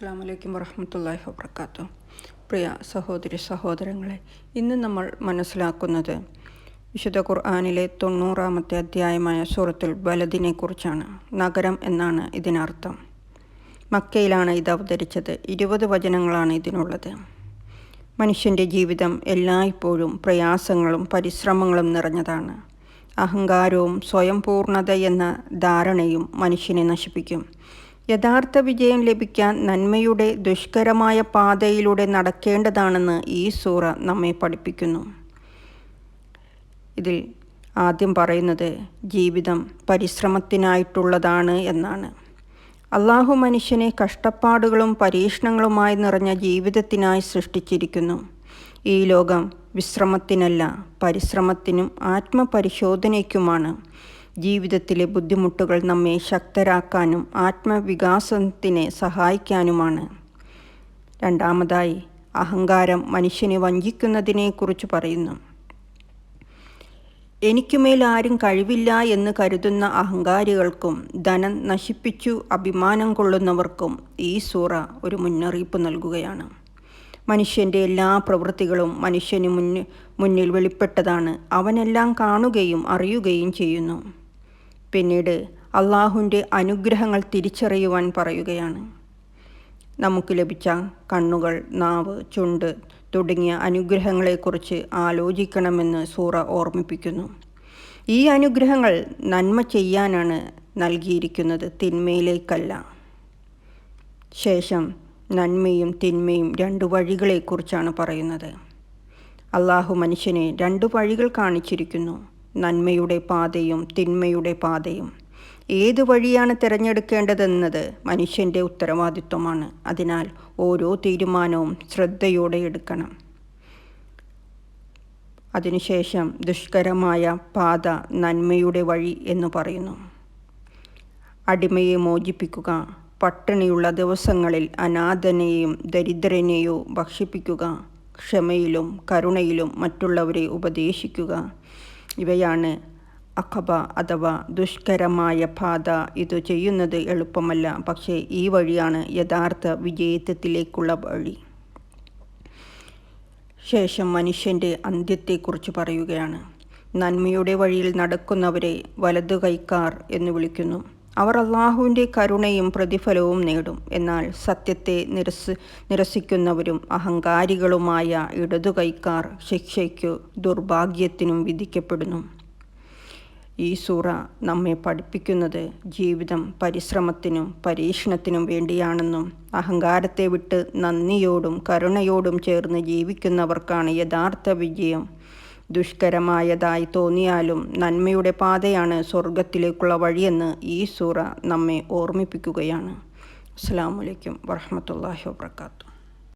അസ്സാം വലൈക്കും വറഹമത്തല്ലാഹി വബർക്കാത്തു പ്രിയ സഹോദരി സഹോദരങ്ങളെ ഇന്ന് നമ്മൾ മനസ്സിലാക്കുന്നത് വിശുദ്ധ ഖുർആാനിലെ തൊണ്ണൂറാമത്തെ അധ്യായമായ സൂറത്തുൽ ബലദിനെക്കുറിച്ചാണ്. നഗരം എന്നാണ് ഇതിനർത്ഥം. മക്കയിലാണ് ഇത് അവതരിച്ചത്. ഇരുപത് വചനങ്ങളാണ് ഇതിനുള്ളത്. മനുഷ്യന്റെ ജീവിതം എല്ലായ്പ്പോഴും പ്രയാസങ്ങളും പരിശ്രമങ്ങളും നിറഞ്ഞതാണ്. അഹങ്കാരവും സ്വയം പൂർണത എന്ന ധാരണയും മനുഷ്യനെ നശിപ്പിക്കും. യഥാർത്ഥ വിജയം ലഭിക്കാൻ നന്മയുടെ ദുഷ്കരമായ പാതയിലൂടെ നടക്കേണ്ടതാണെന്ന് ഈ സൂറ നമ്മെ പഠിപ്പിക്കുന്നു. ഇതിൽ ആദ്യം പറയുന്നത് ജീവിതം പരിശ്രമത്തിനായിട്ടുള്ളതാണ് എന്നാണ്. അള്ളാഹു മനുഷ്യനെ കഷ്ടപ്പാടുകളും പരീക്ഷണങ്ങളുമായി നിറഞ്ഞ ജീവിതത്തിനായി സൃഷ്ടിച്ചിരിക്കുന്നു. ഈ ലോകം വിശ്രമത്തിനല്ല പരിശ്രമത്തിനും ആത്മപരിശോധനയ്ക്കുമാണ്. ജീവിതത്തിലെ ബുദ്ധിമുട്ടുകൾ നമ്മെ ശക്തരാക്കാനും ആത്മവികാസത്തിന് സഹായിക്കാനുമാണ്. രണ്ടാമതായി അഹങ്കാരം മനുഷ്യനെ വഞ്ചിക്കുന്നതിനെക്കുറിച്ച് പറയുന്നു. എനിക്കുമേൽ ആരും കഴിവില്ല എന്ന് കരുതുന്ന അഹങ്കാരികൾക്കും ധനം നശിപ്പിച്ചു അഭിമാനം കൊള്ളുന്നവർക്കും ഈ സൂറ ഒരു മുന്നറിയിപ്പ് നൽകുകയാണ്. മനുഷ്യന്റെ എല്ലാ പ്രവൃത്തികളും മനുഷ്യന് മുന്നിൽ മുന്നിൽ വെളിപ്പെട്ടതാണ്. അവനെല്ലാം കാണുകയും അറിയുകയും ചെയ്യുന്നു. പിന്നീട് അള്ളാഹുവിന്റെ അനുഗ്രഹങ്ങൾ തിരിച്ചറിയുവാൻ പറയുകയാണ്. നമുക്ക് ലഭിച്ച കണ്ണുകൾ നാവ് ചുണ്ട് തുടങ്ങിയ അനുഗ്രഹങ്ങളെക്കുറിച്ച് ആലോചിക്കണമെന്ന് സൂറ ഓർമ്മിപ്പിക്കുന്നു. ഈ അനുഗ്രഹങ്ങൾ നന്മ ചെയ്യാനാണ് നൽകിയിരിക്കുന്നത് തിന്മയിലേക്കല്ല. ശേഷം നന്മയും തിന്മയും രണ്ട് വഴികളെക്കുറിച്ചാണ് പറയുന്നത്. അള്ളാഹു മനുഷ്യനെ രണ്ട് വഴികൾ കാണിച്ചിരിക്കുന്നു. നന്മയുടെ പാതയും തിന്മയുടെ പാതയും. ഏത് വഴിയാണ് തിരഞ്ഞെടുക്കേണ്ടതെന്നത് മനുഷ്യന്റെ ഉത്തരവാദിത്വമാണ്. അതിനാൽ ഓരോ തീരുമാനവും ശ്രദ്ധയോടെ എടുക്കണം. അതിനുശേഷം ദുഷ്കരമായ പാത നന്മയുടെ വഴി എന്ന് പറയുന്നു. അടിമയെ മോചിപ്പിക്കുക പട്ടിണിയുള്ള ദിവസങ്ങളിൽ അനാഥനെയും ദരിദ്രനെയോ ഭക്ഷിപ്പിക്കുക ക്ഷമയിലും കരുണയിലും മറ്റുള്ളവരെ ഉപദേശിക്കുക ഇവയാണ് അഖബ അഥവാ ദുഷ്കരമായ പാത. ഇത് ചെയ്യുന്നത് എളുപ്പമല്ല. പക്ഷേ ഈ വഴിയാണ് യഥാർത്ഥ വിജയത്വത്തിലേക്കുള്ള വഴി. ശേഷം മനുഷ്യന്റെ അന്ത്യത്തെക്കുറിച്ച് പറയുകയാണ്. നന്മയുടെ വഴിയിൽ നടക്കുന്നവരെ വലതു കൈക്കാർ എന്ന് വിളിക്കുന്നു. അവർ അള്ളാഹുവിന്റെ കരുണയും പ്രതിഫലവും നേടും. എന്നാൽ സത്യത്തെ നിരസ് നിരസിക്കുന്നവരും അഹങ്കാരികളുമായ ഇടതുകൈക്കാർ ശിക്ഷയ്ക്കു ദുർഭാഗ്യത്തിനും വിധിക്കപ്പെടുന്നു. ഈ സൂറ നമ്മെ പഠിപ്പിക്കുന്നത് ജീവിതം പരിശ്രമത്തിനും പരീക്ഷണത്തിനും വേണ്ടിയാണെന്നും അഹങ്കാരത്തെ വിട്ട് നന്ദിയോടും കരുണയോടും ചേർന്ന് ജീവിക്കുന്നവർക്കാണ് യഥാർത്ഥ വിജയം. ദുഷ്കരമായതായി തോന്നിയാലും നന്മയുടെ പാതയാണ് സ്വർഗത്തിലേക്കുള്ള വഴിയെന്ന് ഈ സൂറ നമ്മെ ഓർമ്മിപ്പിക്കുകയാണ്. അസ്സാം വലൈക്കും വർഹമത്തല്ലാഹി വാത്തു